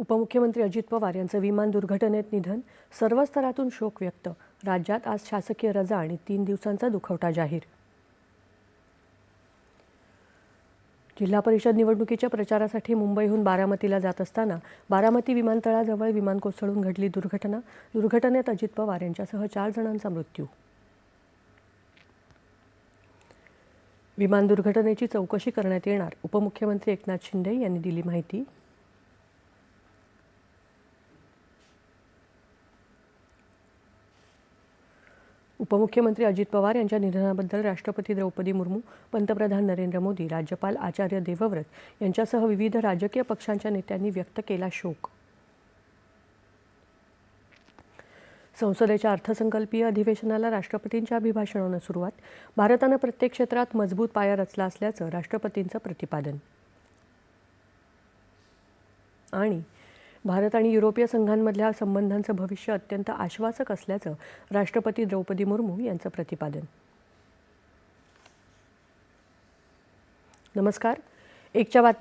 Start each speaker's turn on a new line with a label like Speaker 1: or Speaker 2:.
Speaker 1: उपमुख्यमंत्री अजित पवार यांचं विमान दुर्घटनेत निधन सर्व स्तरातून शोक व्यक्त. राज्यात आज शासकीय रजा आणि तीन दिवसांचा दुखवटा जाहीर. जिल्हा परिषद निवडणुकीच्या प्रचारासाठी मुंबईहून बारामतीला जात असताना बारामती विमानतळाजवळ विमान कोसळून घडली दुर्घटना. दुर्घटनेत अजित पवार यांच्यासह चार जणांचा मृत्यू. विमान दुर्घटनेची चौकशी करण्यात येणार उपमुख्यमंत्री एकनाथ शिंदे यांनी दिली माहिती. उपमुख्यमंत्री अजित पवार यांच्या निधनाबद्दल राष्ट्रपती द्रौपदी मुर्मू पंतप्रधान नरेंद्र मोदी राज्यपाल आचार्य देवव्रत यांच्यासह विविध राजकीय पक्षांच्या नेत्यांनी व्यक्त केला शोक. संसदेच्या अर्थसंकल्पीय अधिवेशनाला राष्ट्रपतींच्या अभिभाषणानं सुरुवात. भारतानं प्रत्येक क्षेत्रात मजबूत पाया रचला असल्याचं राष्ट्रपतींचं प्रतिपादन. आणि भारत आणि युरोपीय संघांमधल्या संबंधांचं भविष्य अत्यंत आश्वासक असल्याचं राष्ट्रपती द्रौपदी मुर्मू यांचं प्रतिपादन. नमस्कार. एकच्या बातमी